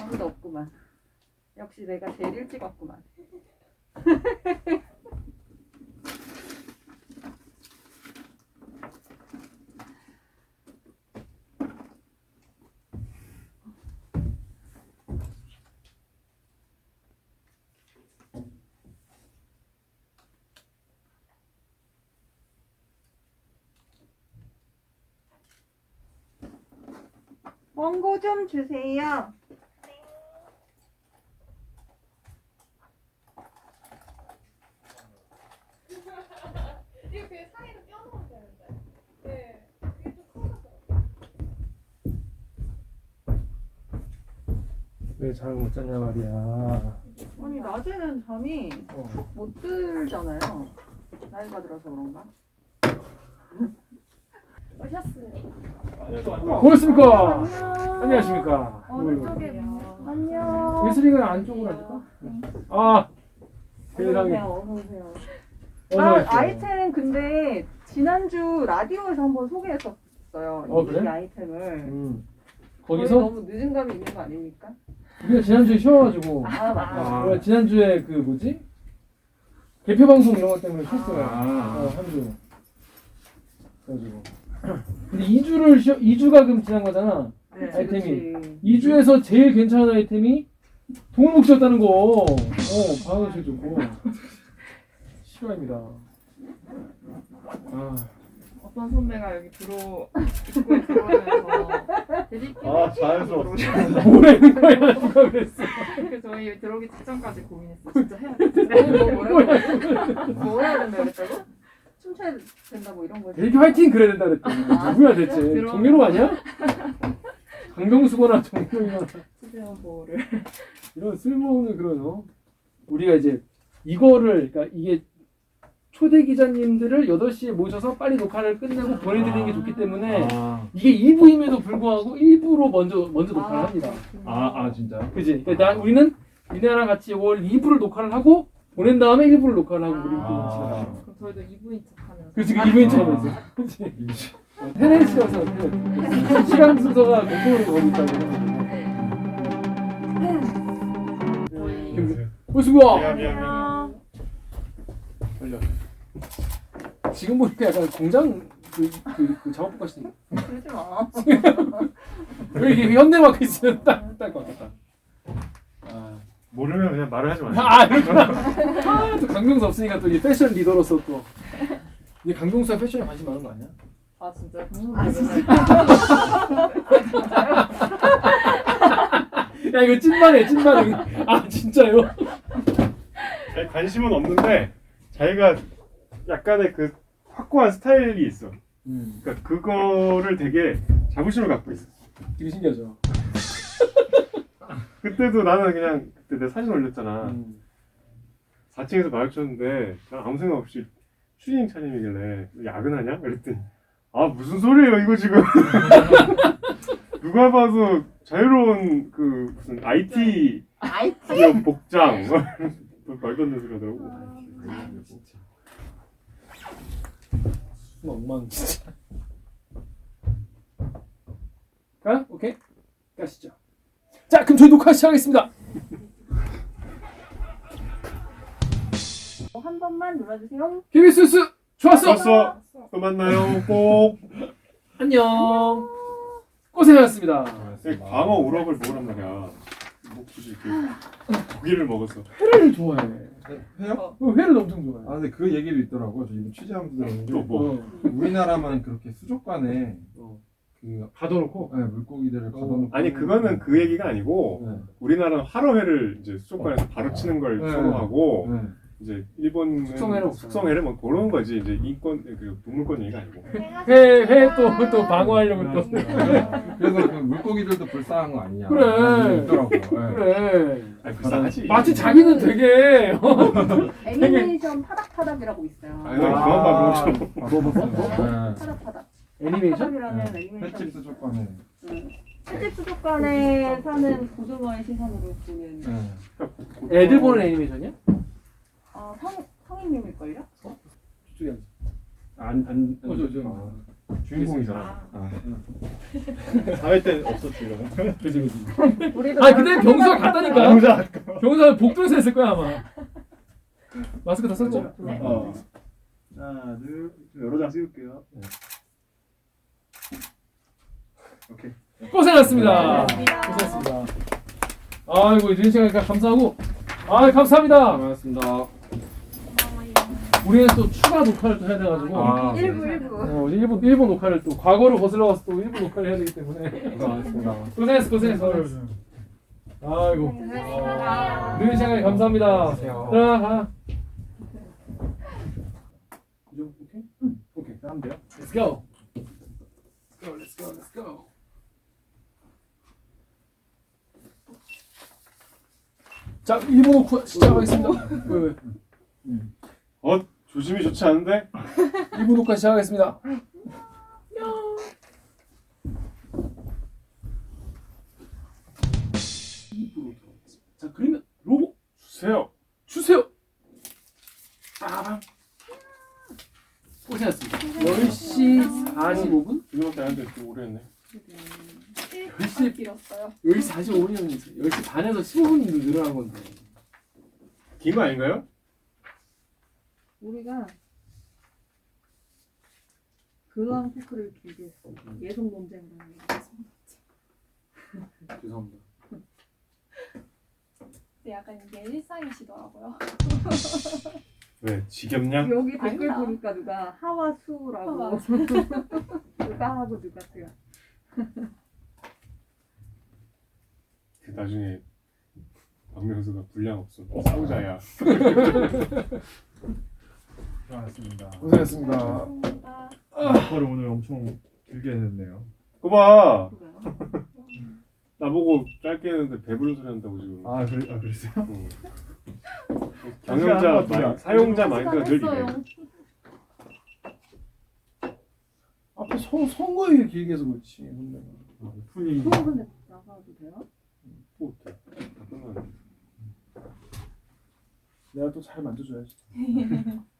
아무도 없구만. 역시 내가 제일 일찍 왔구만. 원고 좀 주세요. 이거 그 사이로 껴놓으면 되는데. 네. 이게 좀 커서. 왜 잠을 못 잤냐 말이야. 아니 낮에는 잠이 어. 못 들잖아요. 나이가 들어서 그런가? 오셨어요. 고맙습니까? 안녕. 안녕하십니까? 오른쪽에 안녕. 예슬이가 안쪽으로 할까? 아, 세상에. 어서 오세요. 어서 아, 오십시오. 아이템 근데 지난주 라디오에서 한번 소개했었어요. 어, 이, 그래? 이 아이템을. 음. 거의 거기서 너무 늦은 감이 있는 거 아닙니까? 우리가 지난주에 쉬어가지고 아 맞다. 우리가 지난주에 그 뭐지? 개표 방송 이런 것 때문에 쉬었어요. 아. 어, 한 주. 그래가지고. 근데 2주를 쉬어, 2주가 그럼 지난 거잖아. 네, 아이템이. 그치. 2주에서 제일 괜찮은 아이템이 동목 씨였다는 거. 어, 방어 씨 좋고. 실화입니다. 아, 어떤 선배가 여기 들어 입구에 들어오면서 대리끼리 아, 자연스러워. 뭐라는 거야? 누가 그랬어? 그 저희 들어오기 직전까지 고민했어요. 진짜 해야 돼. 뭐, 뭐, 뭐라고? 뭐 해야 된다 그랬다고? 춤춰야 된다 뭐 이런 거지. 대리 화이팅 그래야 된다 그랬더니 누구야 대체? 들어오면- 정민호 아니야? 강병수거나 정민호나 최대한 보호를. 이런 쓸모없는 그런 어? 우리가 이제 이거를 그러니까 이게 초대 기자님들을 8시에 모셔서 빨리 녹화를 끝내고 보내드리는 게 좋기 때문에 아, 이게 2부임에도 불구하고 1부로 먼저 먼저 녹화를 합니다. 아, 아 진짜? 그지? 그러니까 나, 우리는 니네랑 같이 이걸 2부를 녹화를 하고 보낸 다음에 1부를 녹화를 하고 우리 또 아. 지나가요. 그럼 저희도 이부인 척하면서. 그렇지 그 2부인 처럼 해서 그치? 테네시여서 그 시간 순서가 공통으로 거기 있다고 저희 고수고 미안, 미안, 미안. 걸려 지금 보니까 약간 공장 그, 그, 그 작업복 같이 그러지 마. 왜 이게 현대마크 있으면 딱딱것 같다 아, 모르면 그냥 말을 하지 마. 아 그렇구나 아, 또 강병수 없으니까 또 이 패션 리더로서 또 이게 강병수가 패션에 관심 많은 거 아니야? 아 진짜. 아, 야 이거 찐만해 찐만해 아 진짜요? 관심은 없는데 자기가 약간의 그 확고한 스타일이 있어. 음 그러니까 그거를 되게 자부심을 갖고 있어. 되게 신기하죠 그때도 나는 그냥 그때 내 사진 올렸잖아. 음. 4층에서 마주쳤는데 난 아무 생각 없이 추진 차님이길래 야근하냐? 그랬더니 아 무슨 소리예요 이거 지금 누가 봐도 자유로운 그 무슨 IT. 기업 복장 말도 안 되는 소리 하더라고 엉망 진짜 가? 오케이. 가시죠. 자 그럼 저희 녹화 시작하겠습니다. 한 번만 눌러주세요. 뉴스 좋았어. 좋았어. 또 만나요. 꼭. 안녕. 고생하셨습니다. 네, 광어 우럭을 먹으란 말이야 뭐 굳이 이렇게 고기를 먹었어 회를 좋아해 해요? 어, 회를 엄청 좋아해 아 근데 그 얘기도 있더라고요. 저 이번 취재하면서 들었는데 또 뭐? 어, 우리나라만 그렇게 수족관에 어. 그 가둬놓고 네, 물고기들을 가둬놓고 아니 그거는 그 얘기가 아니고 네. 우리나라는 화로회를 이제 수족관에서 바로 치는 걸 네. 선호하고 네. 이제 일본은 숙성회를. 숙성회를 뭐 그런 거지 이제 인권 그 동물권 얘기가 아니고 회회또또 방어하려면 또 그래서 그 물고기들도 불쌍한 거 아니냐 그래. 있더라고요. 네. 그래 아니 불쌍하지 마치 자기는 되게 어, 애니메이션 파닥파닥이라고 있어요. 아니 나 그만 봐 좀. 뭐, 뭐, 뭐? 네. 파닥파닥. 애니메이션? 파닥이라는 네. 애니메이션. 횟집 수족관에 응. 횟집 수족관에 사는 고등어의 시선으로 보는 네. 애들 보는 애니메이션이야? 어, 성, 성인님일걸요? 저쪽에 앉아 안안 어, 저, 저. 아, 주인공이잖아. 아, 4회 때는 없었지 이거는. 그지 그지. 우리도 아니 그때 병사 갔다니까. 병사. 병사 복도에서 했을 거야 아마. 마스크 다 썼죠? 네. 어. 하나 둘 좀 여러 장 씌울게요. 네. 오케이. 고생하셨습니다. 고생하셨습니다. 고생하셨습니다. 아이고 이런 시간이니까 감사하고. 아 감사합니다. 고맙습니다. 우리는 또 추가 녹화를 또 해야 돼가지고. 아, 일부 네. 일부. 어, 일본 일본 녹화를 또 과거로 거슬러 가서 또 일본 녹화를 해야 되기 때문에 고생하셨습니다. 고생했어 고생했어. 아이고 고생하셨습니다. 늦은 시간에 감사합니다. 안녕하세요. 자, 아. 오케이? 오케이. 하면 돼요. Let's go. Let's go. Let's go. Let's go. 자, 1분 녹화 시작하겠습니다. 왜 왜? 어 조심이 좋지 않은데? 1분 녹화 시작하겠습니다. 입으로 들어가겠습니다. 자, 그러면 로고 주세요. 주세요. 빠밤. 고생하셨습니다. 10시 45분? 이거밖에 안 했는데 좀 오래 했네. 10시, 길었어요. 10시 45분이면 10시 반에서 15분 늘어난 건데. 긴거 아닌가요? 우리가 근황 토크를 길게 했어. 예속 논쟁을 하는 거. 죄송합니다. 근데 약간 이게 일상이시더라고요. 왜 지겹냐? 여기 댓글 아니다. 보니까 누가 하와 수라고 하와 누가 하고 누가 수야. 그 나중에 박명수가 분량 없어 싸우자야. 수고하셨습니다. 고생했습니다. 감사합니다. 녹화를 오늘 엄청 길게 했네요. 그봐? 나보고 짧게 했는데 배부른 소리 한다고 지금. 아 그래 아 그랬어요? 응. 경영자 마, 사용자 마인드가 늘 이래. 앞에 선, 선거에 길게 해서 그렇지. 혼내가. 오프닝 그거 근데 나가도 돼요? 또 어때? 내가 또 잘 만져줘야지.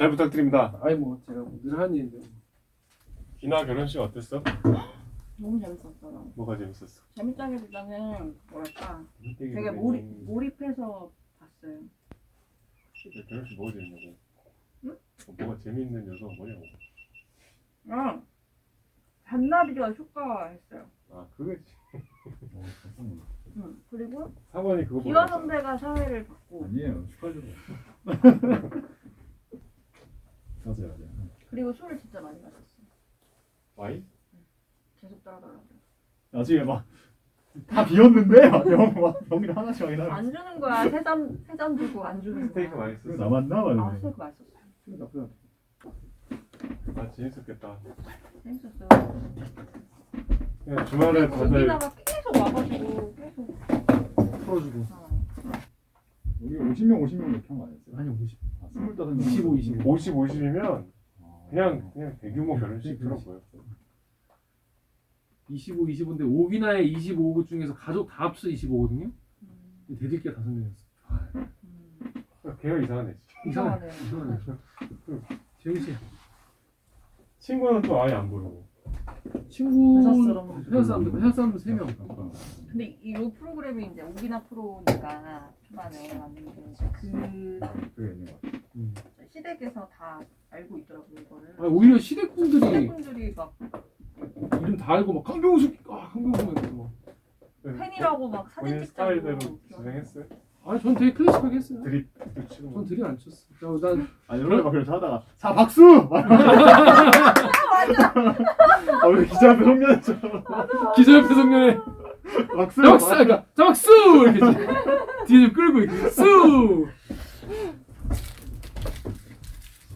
잘 부탁드립니다. 아이 뭐 제가 뭐늘 하는 일인데. 기나 결혼식 어땠어? 너무 재밌었어요. 뭐가 재밌었어? 재밌다기보다는 뭐랄까 되게 되게 몰입 몰입해서 봤어요. 결혼식 뭐가 재밌냐고? 어, 뭐가 재밌는 요소가 뭐냐고? 아 잔나비가 효과했어요. 아 그거지. 응. 그리고 사번이 그거 기화 선배가 사회를 받고 아니에요 축하드려. 맞아요 맞아요. 그리고 술을 진짜 많이 마셨어요. 와이? 계속 따라달라고. 나중에 막 다 비었는데 막병막 병이 하나씩 막 이나. 안 주는 거야. 세잔 세잔 주고 안 주는 스테이크 거야. 썼어. 남았나 아. 스테이크 맛있었어요. 나쁘지 않다. 아 재밌었겠다. 재밌었어요. 그냥 주말에 다들 여기다가 계속 와가지고 계속 풀어주고. 아, 여기 50명 50명 이렇게 한 거 아니었어요? 아니 50. 아, 25명. 25, 25. 50, 50이면 아, 그냥 그냥 대규모 네, 결혼식 그런 거예요. 25, 25인데 오기나의 25구 중에서 가족 다 합쳐 25거든요. 음, 대들기가 다섯 명이었어. 음, 걔가 이상하네. 이상하네. 이상하네. 재밌지. 친구는 또 아예 안 보이고. 친구 회사 사람. 회사 사람들 회사 사람들 세 명. 근데 이요 프로그램이 이제 오기나 프로니까 초반에 왔는데 그 그게 있는 것 같아요. 시댁에서 다 알고 있더라고요 이거를. 아 오히려 시댁 분들이 시댁분들이 막 이름 다 알고 막 강병수 아 강병수 막 이러고 막. 팬이라고 막 사진 본인 찍자고. 스타일대로 진행했어요. 아니 전 되게 클래식하게 했어요. 드립도 치고. 전 뭐. 들이 안 쳤어. 자, 난 아니 원래 막 그래서 하다가 자 박수! 아왜 기자 앞에 성년했죠? 기자 옆에 성년에 박수! 박수 그러니까 자 박수 이렇게 했지. 뒤에 좀 끌고 이렇게 수.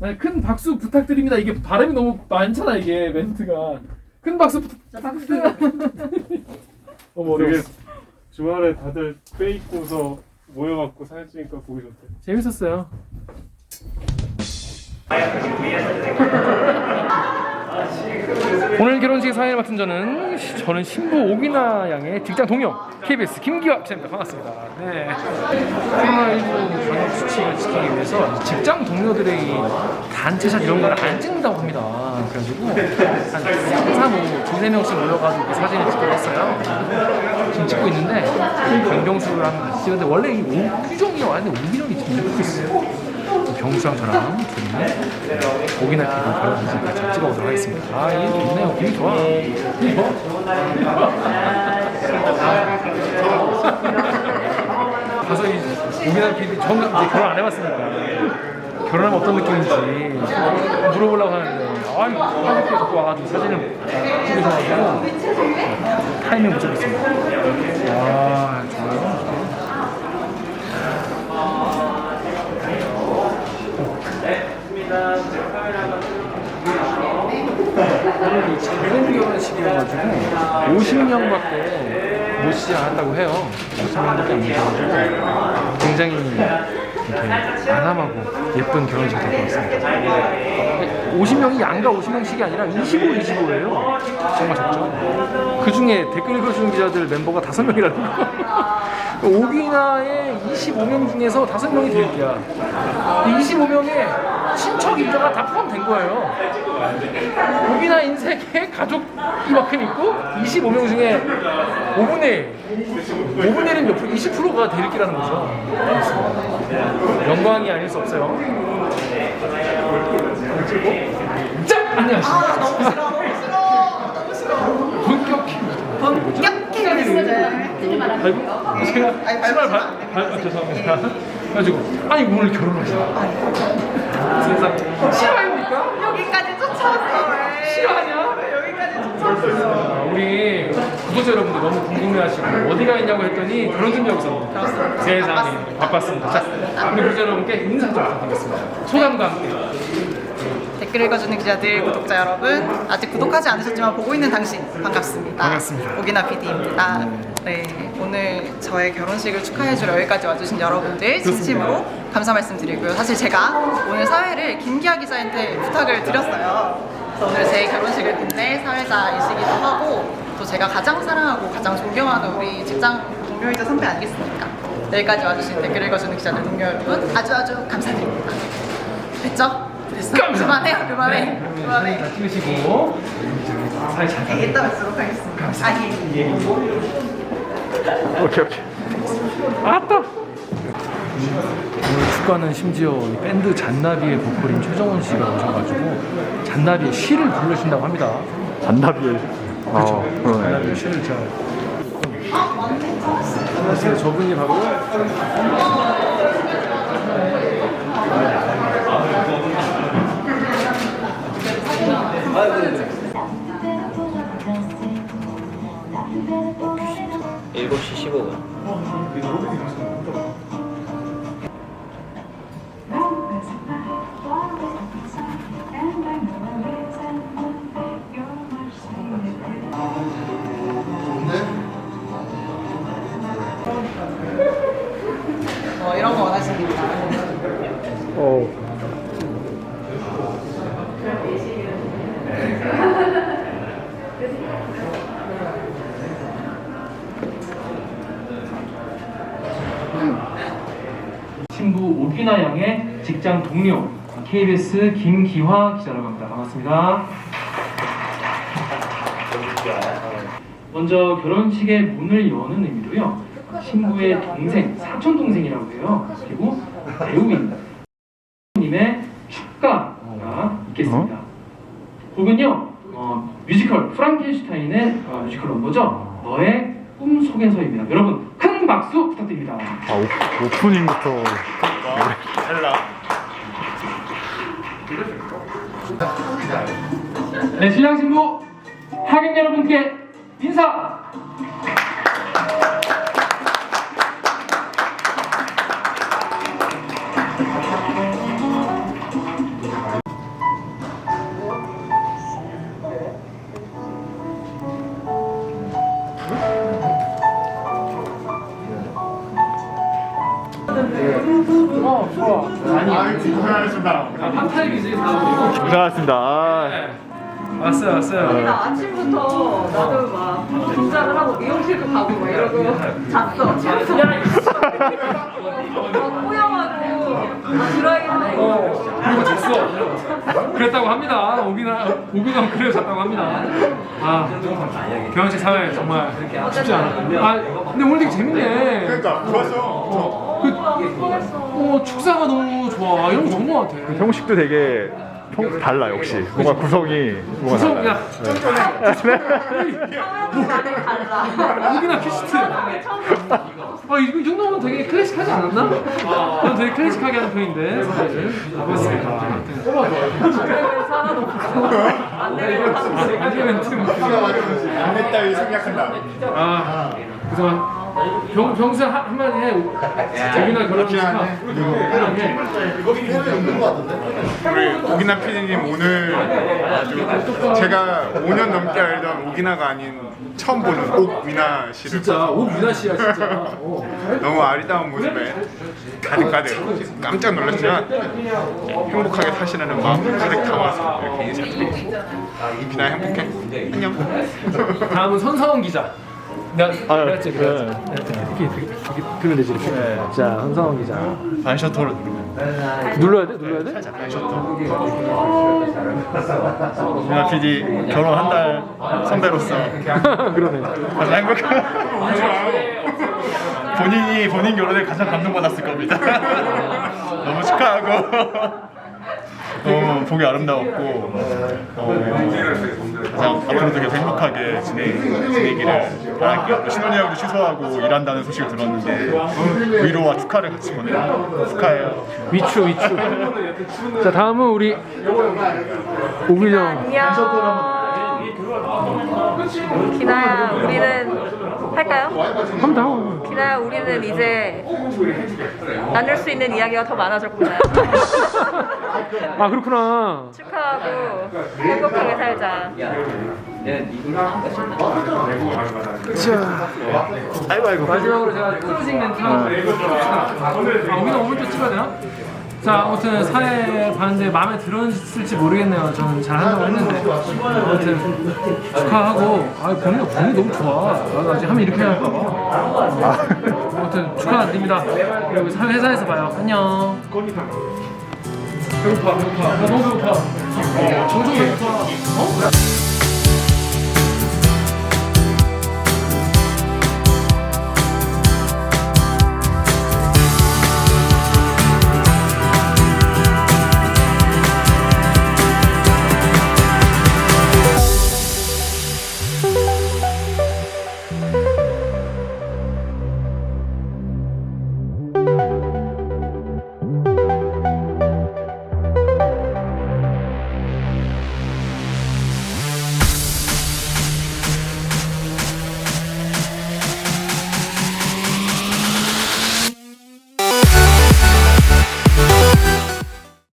아니, 큰 박수 부탁드립니다. 이게 발음이 너무 많잖아 이게 멘트가. 큰 박수 부탁. 자 박수. 어머 되게 어려워. 주말에 다들 빼 입고서 모여갖고 사진 찍으니까 보기 좋대. 재밌었어요. 오늘 결혼식 사회를 맡은 저는 저는 신부 오기나 양의 직장 동료 KBS 김기화 기자입니다. 반갑습니다. 네. 코로나19 방역 수칙을 지키기 위해서 직장 동료들의 이 단체샷 이런 거를 안 찍는다고 합니다. 그래가지고 한 3, 5, 두세 명씩 모여가지고 그 사진을 찍기로 했어요. 지금 찍고 있는데 강병수랑 같이 찍는데 원래 이 오규정이 왔는데 오기정이 지금 찍고 있어요. 병수랑 저랑 둘이 고기나 그런 모습 같이 찍어보도록 하겠습니다. 아, 이게 좋네요. 기분 좋아. 이거. 가서 이 고기나 피디 전 이제 결혼 안 해봤으니까 결혼하면 어떤 느낌인지 물어보려고 하는데 아, 이거 이렇게 갖고 와가지고 사진을 찍으셔가지고 타이밍 못 잡겠습니다. 와, 좋아요. 이 작은 결혼식이어가지고 50명밖에 모시지 않았다고 해요. 50명밖에 안 모셔가지고 굉장히 이렇게 아담하고 예쁜 결혼식이 될것 같습니다. 50명이 양가 50명씩이 아니라 25, 25예요. 정말 적죠. 그 중에 댓글 읽어주는 기자들 멤버가 5명이라는 거. 오기나의 25명 중에서 5명이 대기야. 25명의 친척 인자가 다 포함된 거예요. 오기나 인생에 가족 이만큼 있고 25명 중에 5분의 1, 5분의 1은 몇 프로? 20%가 대리기라는 거죠. 영광이 아닐 수 없어요. 짠! 안녕하십니까. 아, 너무 싫어, 너무 싫어, 너무 싫어. 본격 본격 아이고, 제가 신발 발, 발, 아, 죄송합니다. 가지고 아니 오늘 결혼하시나? 세상 싫어합니까? 여기까지 쫓아왔어. 왜? 싫어하냐? 왜 여기까지 쫓아왔어? 아, 우리 구독자 여러분들 너무 궁금해하시고 어디가 있냐고 했더니 결혼 준비하고 있었는데 세상에 바빴습니다. 자, 우리 구독자 여러분께 인사 좀 부탁드리겠습니다. 소감과 함께. 댓글 읽어주는 기자들, 구독자 여러분, 아직 구독하지 않으셨지만 보고 있는 당신 반갑습니다. 반갑습니다. 오기나 PD입니다. 네, 오늘 저의 결혼식을 축하해주러 여기까지 와주신 여러분들 진심으로 감사 말씀드리고요. 사실 제가 오늘 사회를 김기아 기자한테 부탁을 드렸어요. 그래서 오늘 제 결혼식을 끝내 사회자이시기도 하고 또 제가 가장 사랑하고 가장 존경하는 우리 직장 동료이자 선배 아니겠습니까? 여기까지 와주신 댓글 읽어주는 기자들 동료 여러분 아주 아주 감사드립니다. 됐죠? 됐어? 그만해요, 그만해. 그만해. 다 찍으시고 사이 잘 네, 이따 뵙도록 하겠습니다. 아, 예. 예. 오케이 오케이. 아따. 오늘 축가는 심지어 이 밴드 잔나비의 보컬인 최정원 씨가 오셔가지고 잔나비의 시를 불러주신다고 합니다. 잔나비의 그렇죠. 잔나비의 시를 제가. 저분이 바로 일곱 시 15분. 친구 오기나 양의 직장 동료 KBS 김기화 기자라고 합니다. 반갑습니다. 먼저 결혼식의 문을 여는 의미로요. 친구의 동생, 사촌 동생이라고 해요. 그리고 님의 축가가 있겠습니다. 곡은요, 어, 뮤지컬 프랑켄슈타인의 어, 뮤지컬 넘버죠. 너의 꿈 속에서입니다. 여러분 큰 박수 부탁드립니다. 아, 오, 오프닝부터 네, 신랑 신부 하객 여러분께 인사. 왔어요 왔어요. 나 아침부터 나도 막 긴장을 하고 미용실도 가고 막 이러고 잤어. 집에서. 막 꼬여가고 아, 드라이기 하고. 어, 그리고 잤어. 그랬다고 합니다. 오기나 오기나 그래 잤다고 합니다. 아 결혼식 사회 정말 쉽지 않아. 아 근데 오늘 되게 재밌네. 그러니까 좋았어. 그, 어 축사가 너무 좋아. 이런 거 좋은 거 같아. 형식도 되게 형 달라 역시 뭔가 구성이 뭔가 구성 달라요. 야 오기나 퀴스트. 아 이거 이 정도면 되게 클래식하지 않았나? 저는 되게 클래식하게 하는 편인데 사실. 그렇습니다. 안내멘트 안내 따위 생략한다. 아 그동안 병 병수 한 한마디 해. 오기나 결혼 축하. 우리 오기나 PD님 오늘 아주 제가 5년 넘게 알던 오기나가 아닌 처음 보는 옥위나 씨를 진짜 오기나 씨야 진짜. 어. 너무 아리따운 모습에 가득 가득 깜짝 놀랐지만 행복하게 사시라는 마음 가득 담아서 이렇게 인사드리고 비나 행복해 안녕 다음은 선사원 기자. 내가 아, 내가 찍 네. 이렇게 이렇게 들면 되지 이렇게. 자 선사원 기자. 반셔터로 누르면 눌러야 돼? 눌러야 돼? 오기나 PD 결혼 한 달 선배로서 그러네. 가장 행복한 본인이 본인 결혼에 가장 감동받았을 겁니다. 너무 축하하고 너무 보기 아름다웠고 어, 앞으로도 계속 행복하게 지내, 지내기를 바랄게요. 또 신혼여행도 취소하고 일한다는 소식을 들었는데 위로와 축하를 같이 보내요. 축하해요. 위추 위추. 자 다음은 우리 오기정. 안녕. 기나야, 우리는 할까요? 한번 더 하고. 기나야, 우리는 이제 나눌 수 있는 이야기가 더 많아졌구나. 아 그렇구나. 축하하고 행복하게 살자. 아이고 아이고. 마지막으로 제가 클로징 멘트. 아, 오기정 오늘 또 찍어야 되나? 자 아무튼 사회 봤는데 마음에 들었을지 모르겠네요. 저는 잘 한다고 했는데 아무튼 축하하고 아 본인 본인 너무 좋아. 나도 아직 하면 이렇게 할까 봐. 아무튼 축하드립니다. 그리고 사회 회사에서 봐요. 안녕. 배고파 배고파. 나 너무 배고파. 어, 배고파. 어?